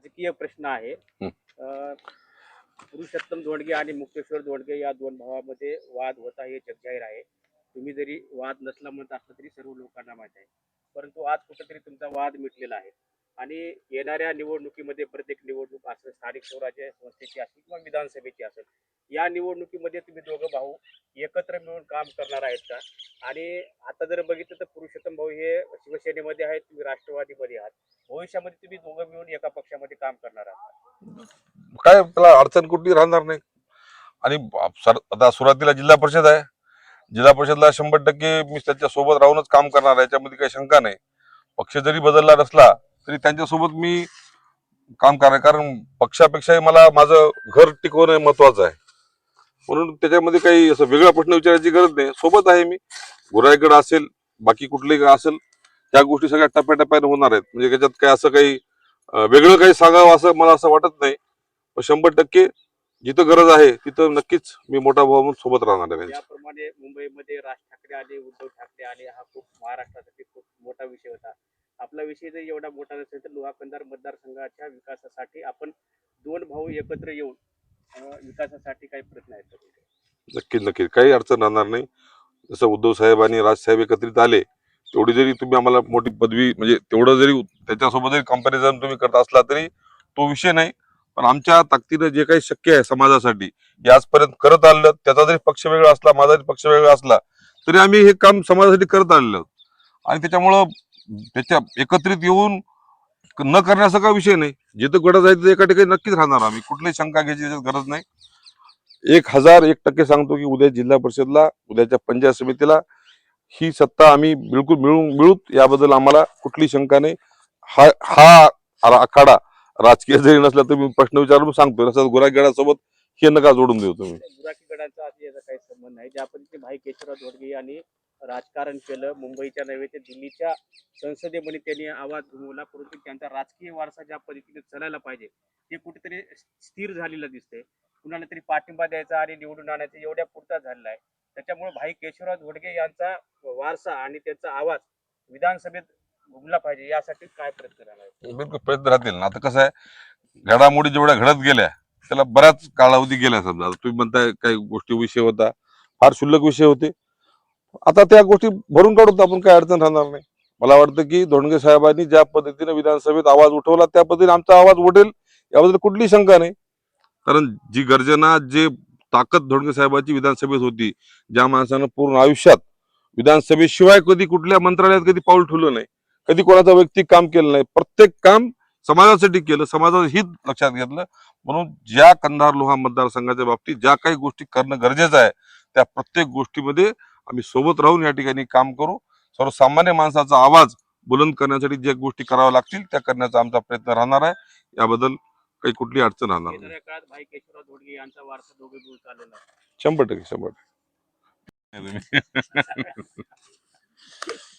राजकीय प्रश्न आहे. पुरुषोत्तम धोंडगे आणि मुक्तेश्वर धोंडगे या दोन भावामध्ये वाद होता हे जगजाहीर आहे. तुम्ही जरी वाद नसला म्हणत असला तरी सर्व लोकांना माहीत आहे. परंतु आज कुठेतरी तुमचा वाद मिटलेला आहे. आणि येणाऱ्या निवडणुकीमध्ये प्रत्येक निवडणूक असेल स्थानिक स्वराज्य संस्थेची असेल किंवा विधानसभेची असेल या निवडणुकीमध्ये तुम्ही दोघं भाऊ एकत्र मिळून काम करणार आहेत का? आणि आता जर बघितलं तर पुरुषोत्तम भाऊ हे शिवसेनेमध्ये आहेत तुम्ही राष्ट्रवादीमध्ये आहात. भविष्यामध्ये तुम्ही दोघं मिळून एका पक्षामध्ये काम करणार आहात. काय त्याला अडचण कुठली राहणार नाही. आणि सर- आता सुरुवातीला जिल्हा परिषद आहे. जिल्हा परिषदला शंभर टक्के मी त्याच्या सोबत राहूनच काम करणार आहे. याच्यामध्ये काही शंका नाही. पक्ष जरी बदलला नसला तरी त्यांच्यासोबत मी काम करणार कारण पक्षापेक्षाही मला माझं घर टिकवणं महत्वाचं आहे. म्हणून त्याच्यामध्ये काही असं वेगळा प्रश्न विचारायची गरज नाही. सोबत आहे मी. गुराईगड असेल बाकी कुठलेही असेल त्या गोष्टी सगळ्या टप्प्याटप्प्याने होणार आहेत. म्हणजे त्याच्यात काय असं काही वेगळं काही सांगावं असं मला असं वाटत नाही. पण शंभर टक्के जिथं गरज आहे तिथं नक्कीच मी मोठा भाऊ म्हणून सोबत राहणार आहे त्यांच्या. याप्रमाणे मुंबईमध्ये राज ठाकरे आले उद्धव ठाकरे आले हा खूप महाराष्ट्रासाठी खूप मोठा विषय होता. आपला विषय जर एवढा मोठा नसेल तर लोहा कंधार मतदारसंघाच्या विकासासाठी आपण दोन भाऊ एकत्र येऊन विकासासाठी काही प्रयत्न आहेत? नक्कीच नक्कीच. काही अडचण राहणार नाही. जसं उद्धव साहेब आणि राजसाहेब एकत्रित आले तेवढी जरी तुम्ही आम्हाला मोठी पदवी म्हणजे तेवढं जरी त्याच्यासोबत जरी कंपॅरिझन तुम्ही करत असला तरी तो विषय नाही. पण आमच्या ताकदीनं जे काही शक्य आहे समाजासाठी हे आजपर्यंत करत आलेलं त्याचा जरी पक्ष वेगळा असला माझा जरी पक्ष वेगळा असला तरी आम्ही हे काम समाजासाठी करत आलेलो. आणि त्याच्यामुळं त्याच्या एकत्रित येऊन न करण्याचा काही विषय नाही. जिथं गरज आहे तिथे एका ठिकाणी नक्कीच राहणार आम्ही. कुठलीही शंका घ्यायची गरज नाही. एक हजार एक टक्के सांगतो की उद्या जिल्हा परिषदला उद्याच्या पंचायत समितीला ही सत्ता आम्ही बिलकुल मिळून मिळूत याबद्दल आम्हाला कुठली शंका नाही. हा हा आखाडा राजकीय जरी नसला तर मी प्रश्न विचारून सांगतो तसंच गुरागेडासोबत हे नका जोडून देऊ तुम्ही. गुराखी गडांचा याचा काही संबंध नाही. ज्या पद्धतीने भाई केशवराव धोडगे यांनी राजकारण केलं मुंबईच्या नव्हे ते दिल्लीच्या संसदेमध्ये त्यांनी आवाज घुमवला परंतु त्यांचा राजकीय वारसा ज्या पद्धतीने चलायला पाहिजे ते कुठेतरी स्थिर झालेलं दिसतंय. कुणाला तरी पाठिंबा द्यायचा आणि निवडून आणायचा एवढ्या पुरता झालेला आहे. त्याच्यामुळे भाई केशवराव धोडगे यांचा वारसा आणि त्यांचा आवाज विधानसभेत घुमला पाहिजे यासाठी काय प्रयत्न राहणार बिलकुल प्रयत्न राहतील ना. आता कसं आहे घडामोडी जेवढ्या घडत गेल्या त्याला बराच कालावधी गेला समजा. तुम्ही म्हणताय काही गोष्टी विषय होता फार क्षुल्लक विषय होते. आता त्या गोष्टी भरून काढून आपण काही अडचण राहणार नाही. मला वाटतं की धोंडगे साहेबांनी ज्या पद्धतीने विधानसभेत आवाज उठवला त्या पद्धतीने आमचा आवाज उठेल याबद्दल कुठली शंका नाही. कारण जी गर्जना जे ताकद धोंडगे साहेबांची विधानसभेत होती. ज्या माणसानं पूर्ण आयुष्यात विधानसभेशिवाय कधी कुठल्या मंत्रालयात कधी पाऊल ठेवलं नाही कधी कोणाचं वैयक्तिक काम केलं नाही प्रत्येक काम समाजासाठी केलं समाजाचं हित लक्षात घेतलं. म्हणून ज्या कंधार लोहा मतदारसंघाच्या बाबतीत ज्या काही गोष्टी करणं गरजेचं आहे त्या प्रत्येक गोष्टीमध्ये आम्ही सोबत राहून या ठिकाणी काम करू. सर्वसामान्य माणसाचा आवाज बुलंद करण्यासाठी ज्या गोष्टी कराव्या लागतील त्या करण्याचा आमचा प्रयत्न राहणार आहे. याबद्दल काही कुठली अडचण राहणार नाही. येणाऱ्या काळात भाई केशवराव धोडगे यांचा वारसा दोघे मिळून चालवला शंभर टक्के शंभर टक्के.